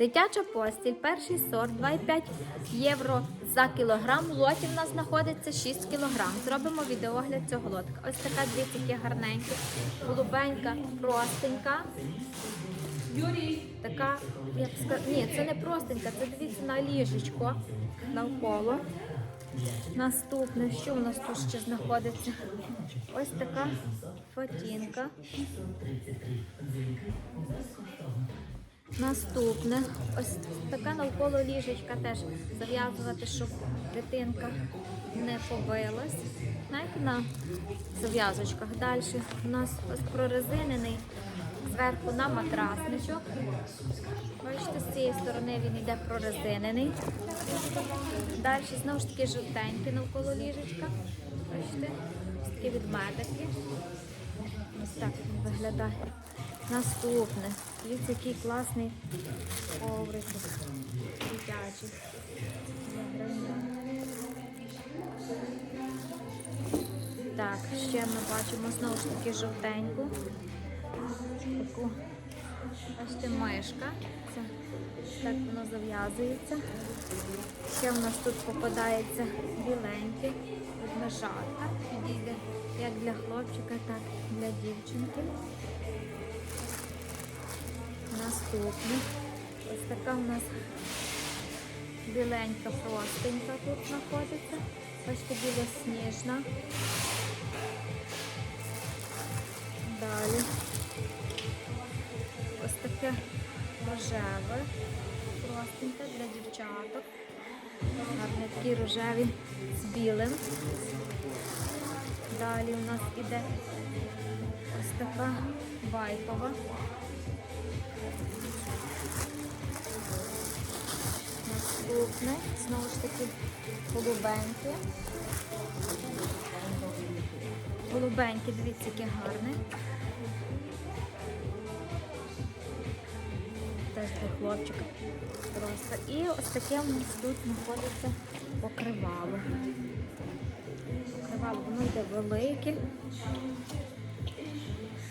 Дитяча постіль, перший сорт, 2,5 євро за кілограм. Лоті в нас знаходиться 6 кілограм. Зробимо відеогляд цього лотика. Ось така дивіться, яке гарненьке, голубенька, простенька. Така, я б сказала, ні, це не простенька, це дивіться на ліжечко навколо. Наступне, що у нас тут ще знаходиться? Ось така фатінка. Наступне, ось така навколо ліжечка теж зав'язувати, щоб дитинка не побилась. Знаєте, на зав'язочках. Далі у нас ось прорезинений зверху на матрасничок. Бачите, з цієї сторони він йде прорезинений. Далі знову ж таки жовтенький навколо ліжечка. Бачите, ось такі відметики. Ось так він виглядає. Наступне. Дивіться, який класний коврик дитячий. Так, ще ми бачимо знову ж таки жовтеньку. Таку, бачите, мишка. Це так воно зав'язується. Ще в нас тут попадається біленький ведмежатка. Підійде як для хлопчика, так і для дівчинки. Наступне. Ось така у нас біленька простенька тут знаходиться. Бачите, білосніжна. Далі. Ось таке рожеве, простеньке для дівчаток. Гарні такі рожеві з білим. Далі у нас іде ось така байкова. Наступне, знову ж таки, голубеньке. Голубеньке, дивіться, яке гарне. Теж для. Просто. І ось таке у нас тут знаходиться покривало. Покривало, воно йде велике.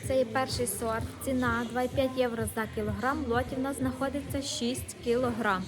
Це є перший сорт. Ціна 2,5 євро за кілограм. Лотів лоті в нас знаходиться 6 кілограм.